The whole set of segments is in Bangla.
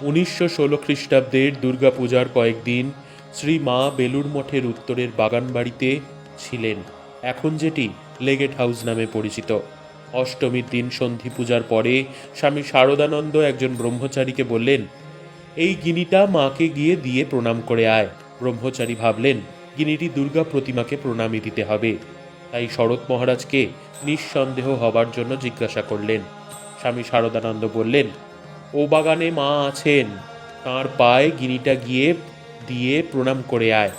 উনিশশো ষোলো খ্রিস্টাব্দের দুর্গাপূজার কয়েকদিন শ্রী মা বেলুর মঠের উত্তরের বাগানবাড়িতে ছিলেন। এখন যেটি লেগেট হাউস নামে পরিচিত। অষ্টমীর দিন সন্ধি পূজার পরে স্বামী শারদানন্দ একজন ব্রহ্মচারীকে বললেন, এই গিনিটা মাকে গিয়ে দিয়ে প্রণাম করে আয়। ব্রহ্মচারী ভাবলেন, গিনিটি দুর্গা প্রতিমাকে প্রণামী দিতে হবে। তাই শরৎ মহারাজকে নিঃসন্দেহ হবার জন্য জিজ্ঞাসা করলেন। স্বামী শারদানন্দ বললেন ও বাগানে মা আছেন। তাঁর পায়ে গিনিটা গিয়ে দিয়ে প্রণাম করে আয়।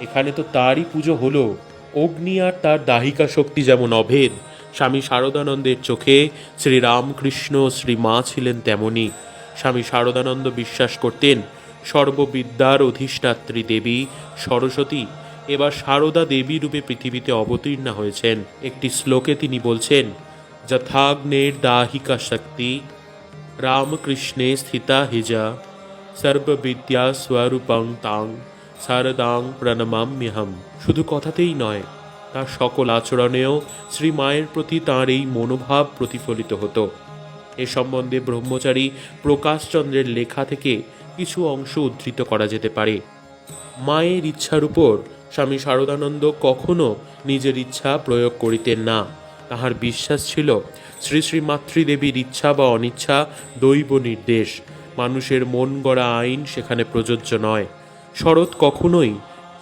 এখানে তো তারই পুজো হলো। অগ্নি আর তার দাহিকা শক্তি যেমন অভেদ, স্বামী শারদানন্দের চোখে শ্রীরামকৃষ্ণ ও শ্রী মা ছিলেন তেমনি। স্বামী শারদানন্দ বিশ্বাস করতেন, সর্ববিদ্যার অধিষ্ঠাত্রী দেবী সরস্বতী এবার সারদা দেবী রূপে পৃথিবীতে অবতীর্ণা হয়েছেন। একটি শ্লোকে তিনি বলছেন, যথাগ্নের দাহিকা শক্তি রামকৃষ্ণে স্থিতা হিজা সর্ববিদ্যা স্বরূপং তাং শারদাং প্রণমাম্যহম শুধু কথাতেই নয় তার সকল আচরণেও শ্রী মায়ের প্রতি তাঁর এই মনোভাব প্রতিফলিত হতো। এ সম্বন্ধে ব্রহ্মচারী প্রকাশচন্দ্রের লেখা থেকে কিছু অংশ উদ্ধৃত করা যেতে পারে। মায়ের ইচ্ছার উপর স্বামী শারদানন্দ কখনো নিজের ইচ্ছা প্রয়োগ করিতেন না। তাহার বিশ্বাস ছিল, শ্রী শ্রী মাতৃদেবীর ইচ্ছা বা অনিচ্ছা দৈব নির্দেশ। মানুষের মন গড়া আইন সেখানে প্রযোজ্য নয়। শরৎ কখনোই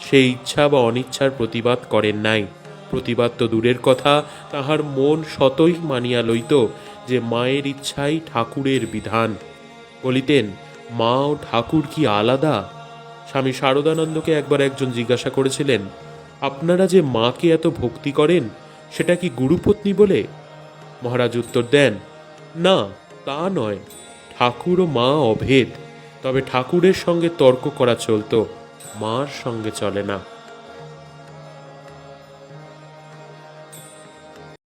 সেই ইচ্ছা বা অনিচ্ছার প্রতিবাদ করেন নাই। প্রতিবাদ তো দূরের কথা, তাহার মন শতই মানিয়া লইত যে মায়ের ইচ্ছাই ঠাকুরের বিধান। বলিতেন, মা ও ঠাকুর কি আলাদা? স্বামী শারদানন্দকে একবার একজন জিজ্ঞাসা করেছিলেন, আপনারা যে মাকে এত ভক্তি করেন সেটা কি গুরুপত্নী বলে? মহারাজ উত্তর দেন, না, তা নয়। ঠাকুর ও মা অভেদ, তবে ঠাকুরের সঙ্গে তর্ক করা চলত, মার সঙ্গে চলে না।